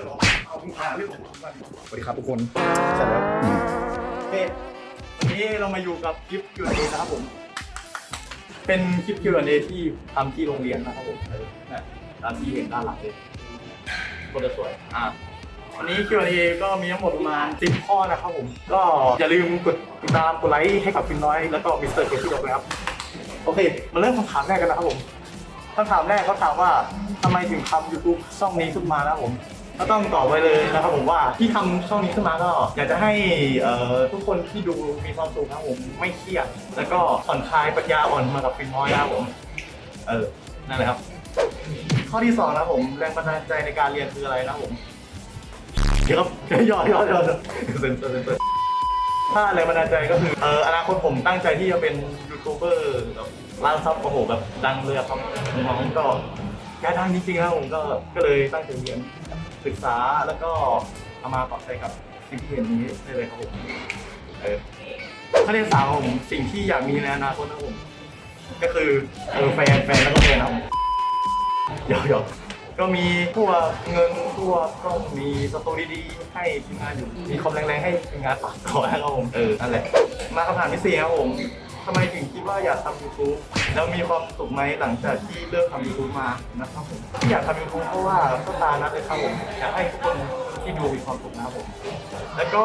รื่องหรอเอาพี่มาเรื่องของผมก่อนสวัสดีครับทุกคนเสร็จแล้วโอเควันนี้เรามาอยู่กับคลิป Q&A นะครับผม เป็นคลิป Q&A ที่ทำที่โรงเรียนนะครับผมเออนะตามที่เห็นด้านหลังเลยโคตรสวยอะวันนี้ Q&A ก็มีทั้งหมดประมาณ10ข้อนะครับผม ก็อย่าลืมกดติดตามกดไลค์ให้กับฟินน้อยแล้วก็มิสเตอร์เคที่ด้วยนะครับ โอเค มาเริ่มคำถามแรกกันนะครับผมคำถามแรกเขาถามว่าทำไมถึงทำ YouTube ช่องนี้ขึ้นมานะครับผม ก็ต้องตอบไว้เลยนะครับผมว่าที่ทำช่องนี้ขึ้นมาก็ อยากจะให้เอ่อทุกคนที่ดูมีความสุขนะครับผมไม่เครียดแล้วก็ผ่อนคลายปัญญาอ่อนมากับฟินน้อยนะครับผมเออนั่นแหละครับ ข้อที่สองนะครับผมแรงบันดาลใจในการเรียนคืออะไรนะครับผมเดี๋ยวครับย่อย่อย่อเซนเซอร์เซนเซอร์ถ้าแรงบันดาลใจก็คือเอออนาคตผมตั้งใจที่จะเป็นยูทูบเบอร์แบบร้านซับโอ้โหแบบดังเลยอะครับน้องๆก็ แค่ดังจริงๆแล้วผมก็ก็เลยตั้งใจเรียนศึกษาแล้วก็เอามาปรับใช้กับสิ่งที่เห็นนี้ได้เลยครับผมเออข้อที่สามครับผมสิ่งที่อยากมีในอนาคตนะครับผมก็คือเออแฟนแฟนแล้วก็แฟนครับหยอกหยอกก็มีพวเงินพวก็มีสตูดีๆให้ทีมงานอยู่มีคอมแรงๆให้ทีมงานปักก่อนนะครับผมเออนั่นแหละมาคำถามที่สี่ครับผมำไมถึงคิดว่าอยากทำ YouTube แล้วมีความสุขไหมหลังจากที่เลิกทำ YouTube มานะครับผมที่อยากทำ YouTube เพราะว่าก็ตานะเลยครับผมอยากให้ทุกคนที่ดูมีความสุขนะครับผมแล้วก็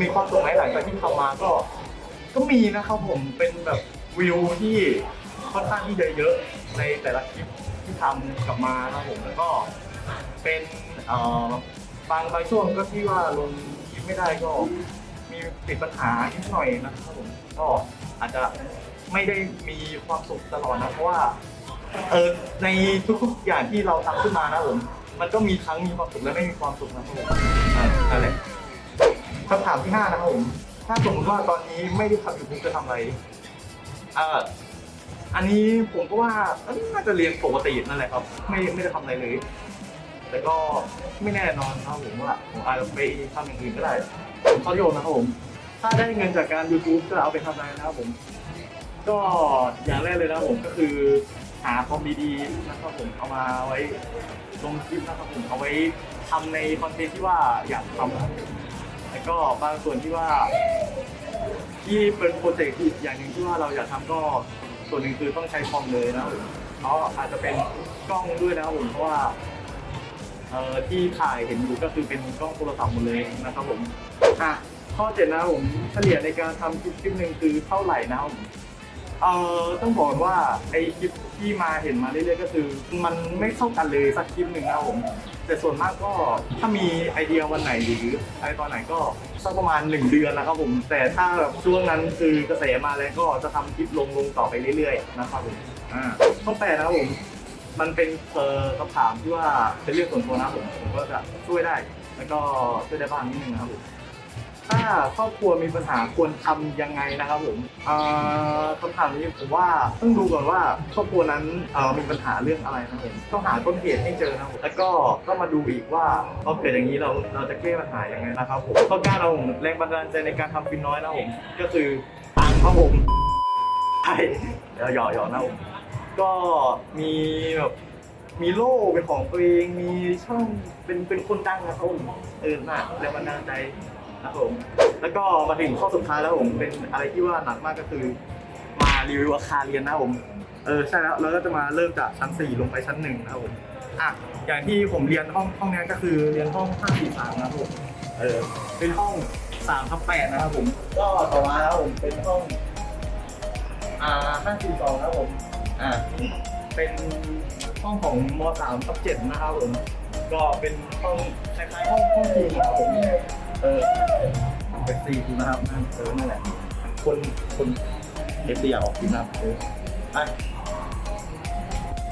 มีความสุขไหมหลังจากที่ทำมาก็ก็มีนะครับผมเป็นแบบวิวที่ค่อนข้างที่จะเยอะในแต่ละคลิปที่ทำกลับมานะครับผมแล้วก็เป็นบางบางช่วงก็ที่ว่าลงคลิปไม่ได้ก็ ติดปัญหานิดหน่อยนะครับผมก็อาจจะไม่ได้มีความสุขตลอดนะเพราะว่าเออในทุกๆอย่างที่เราทำขึ้นมานะครับผมมันก็มีทั้งมีความสุขและไม่มีความสุขนะครับผมอ่านั่นแหละคำถามที่ห้านะครับผมถ้าสมมติว่าตอนนี้ไม่ได้ทำยูทูบจะทำอะไรเอ่ออันนี้ผมก็ว่าเอ้ยน่าจะเรียนปกตินั่นแหละครับ ไม่ไม่ได้ทำอะไรเลย แต่ก็ไม่แน่นอนนะครับผมว่าผมอาจจะไปทำอย่างอื่นก็ได้ผม ข้อโยนนะครับผม ถ้าได้เงินจากการ YouTube จะเอาไปทำอะไรนะครับผม ก็อย่างแรกเลยนะครับผมก็คือหาคอมดีๆนะครับผมเอามาไว้ลงคลิปนะครับผมเอาไว้ทำในคอนเทนต์ที่ว่าอยากทำนะครับผมแล้วก็บางส่วนที่ว่า ที่เป็นโปรเจกต์อีกอย่างหนึ่งที่ว่าเราอยากทำก็ส่วนหนึ่งคือต้องใช้คอมเลยนะครับผมเพราะอาจจะเป็นกล้องด้วยนะครับผมเพราะว่า เอ่อที่ถ่ายเห็นอยู่ก็คือเป็นกล้องโทรศัพท์หมดเลยนะครับผมอะข้อเจ็ดนะครับผมเฉลี่ยในการทำคลิปคลิปหนึ่งคือเท่าไหร่นะครับผมเอ่อต้องบอกว่าไอคลิปที่มาเห็นมาเรื่อยๆก็คือ มันไม่เท่ากันเลยสักคลิปหนึ่งนะครับผมแต่ส่วนมากก็ถ้ามีไอเดียวันไหนหรืออะไรตอนไหนก็สักประมาณ 1 เดือนนะครับผม แต่ถ้าแบบช่วงนั้นคือกระแสมาแล้วก็จะทำคลิปลงลงต่อไปเรื่อยๆนะครับผมอ่าข้อแปดนะครับผม มันเป็นเออคำถามที่ว่าเป็นเรื่องส่วนตัวนะผมผมก็จะช่วยได้ แล้วก็ช่วยได้บ้างนิดนึงนะครับผมถ้าครอบครัวมีปัญหาควรทำยังไงนะครับผมเอ่อคำถามนี้ผมว่าต้องดูก่อนว่าครอบครัวนั้นเอ่อมีปัญหาเรื่องอะไรนะครับผมต้องหาต้นเหตุให้เจอนะครับผมแล้วก็ต้องมาดูอีกว่าพอเกิดอย่างนี้เราเราจะแก้ปัญหายังไงนะครับผมข้อเก้าเราแรงบันดาลใจในการทำฟินน้อยนะครับผมก็คือตังค์ครับผมใช่เดี๋ยวหยอกหยอกนะครับผม ก็มีแบบมีโล่เป็นของตัวเอง มีช่องเป็นเป็นคนดังนะครับผมเออน่ะแรงบันดาลใจครับผม แล้วก็มาถึงข้อสุดท้ายแล้วผมเป็นอะไรที่ว่าหนักมากก็คือ มารีวิวอาคารเรียนนะครับผม เออใช่แล้วเราก็จะมาเริ่มจากชั้น 4 ลงไปชั้นหนึ่งนะครับผมอะอย่างที่ผมเรียนห้องห้องนี้ก็คือเรียนห้อง543นะครับผมเออเป็นห้อง3ทับ8นะครับผม ก็ต่อมาแล้วผมเป็นห้องอ่า542นะครับผม อ่าเป็นห้องของม3ทับ7นะครับผม ก็เป็นห้องคล้ายๆห้องห้องทีมนะครับผมเออเป็นซีทีนะครับนั่นเออนั่นแหละ คนคนเอฟซีออกทีนะครับเออไป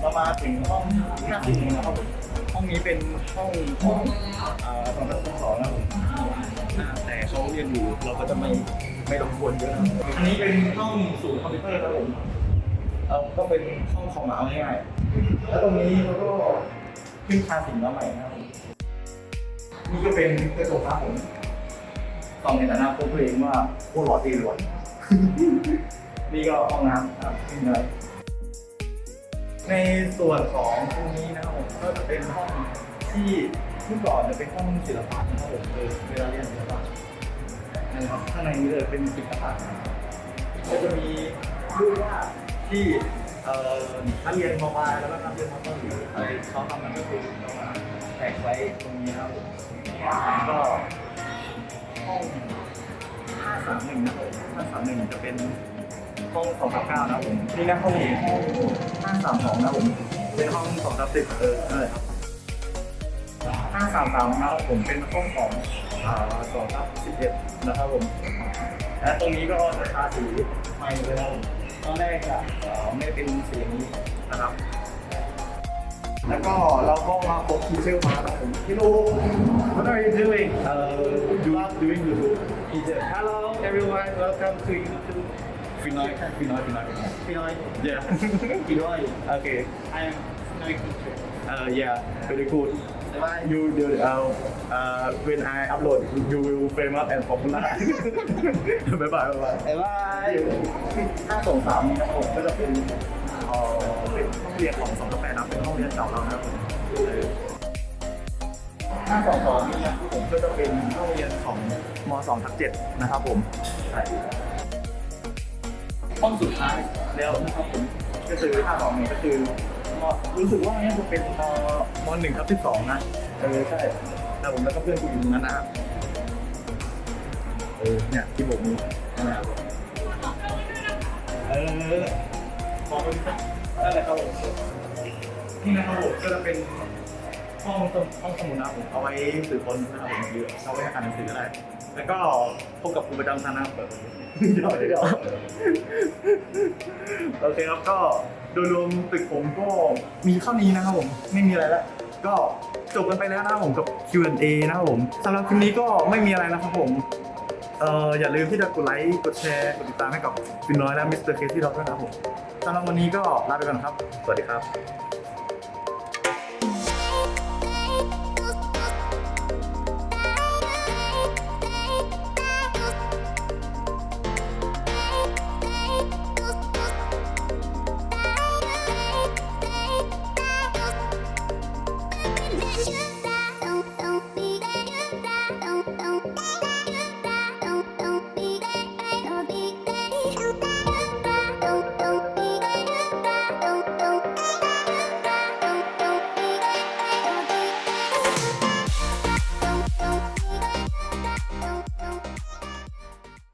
เรามาถึงห้องห้าสิบนะครับผม ห้องนี้เป็นห้องของอ่าตอนนักศึกษานะครับผมอ่าแต่เขาเรียนอยู่เราก็จะไม่ไม่รบกวนเยอะนะครับอันนี้เป็นห้องศูนย์คอมพิวเตอร์ครับผม เออก็เป็นห้องของเราง่ายๆแล้วตรงนี้เราก็ขึ้นคาสิงมาใหม่นะครับผมนี่ก็เป็นกระจกครับผมส่องในฐานะพวกตัวเองว่าพวกหล่อตีรวนนี่ก็ห้องน้ำครับขึ้นเลยในส่วนของตรงนี้นะครับผมก็จะเป็นห้องที่เมื่อก่อนจะเป็นห้องศิลปะนะครับผมเออเวลาเรียนศิลปะนะครับข้างในนี้เลยเป็นศิลปะก็จะมีรูปวาด ที่เอ่อนักเรียนมปลายแล้วก็นักเรียนมต้นเขาทำมันก็คือเอามาแปะไว้ตรงนี้ครับก็ห้อง531นะครับ531จะเป็นห้อง239นะครับผมนี่นะห้องนี้ห้อง532นะครับผมเป็นห้อง2ทับ10เออนั่นแหละครับ533นะครับผมเป็นห้องของอ่า2ทับ11นะครับผมและตรงนี้ก็จะทาสีใหม่เลยนะครับผม ตอนแรกอะเอ่อไม่เป็นสีนี้นะครับ แล้วก็เราก็มาพบทีเชอร์มาครับผม Hello What are you doing? Uh, do doing YouTube. Teacher. Hello everyone. Welcome to YouTube. Pinoy, Pinoy, Pinoy. Pinoy. Yeah. Pinoy. Okay. I am Pinoy teacher. Uh, yeah. Very good. Bye. You do uh, uh, when I upload, you will famous and popular. bye bye bye bye. บ๊ายบายห้าสองสามนี่นะครับผมก็จะเป็นเอ่อเป็นห้องเรียนของสองกาแฟนะเป็นห้องเรียนเก่าเรานะครับผมห้าสองสองนี่นะครับผมก็จะเป็นห้องเรียนของมสองทับเจ็ดนะครับผมใช่ห้องสุดท้ายแล้วนะครับผมก็คือห้าสองนี่ก็คือ รู้สึกว่าเนี่ยจะเป็นมมหนึ่งครับที่สองนะเออใช่แต่ผมแล้วก็เพื่อนกูอยู่ตรงนั้นนะครับเออเนี่ยที่ผมมีนะครับเออขอบคุณครับนั่นแหละครับผมนี่นะครับผมก็จะเป็น ห้องสมุดห้องสมุดนะครับผมเอาไว้สื่อคนนะครับผมหรือเอาไว้อ่านหนังสือก็ได้ แล้วก็พบกับครูประจำชั้นนะครับเปิดเดี๋ยวเดี๋ยวโอเคครับก็โดยรวมตึกผมก็มีเท่านี้นะครับผมไม่มีอะไรแล้วก็จบกันไปแล้วนะครับผมกับ Q&A นะครับผมสำหรับคลิปนี้ก็ไม่มีอะไรนะครับผมเอ่ออย่าลืมที่จะกดไลค์กดแชร์กดติดตามให้กับฟินน้อยและมิสเตอร์เคที่เราด้วยนะครับผมสำหรับวันนี้ก็ลาไปก่อนครับ สวัสดีครับ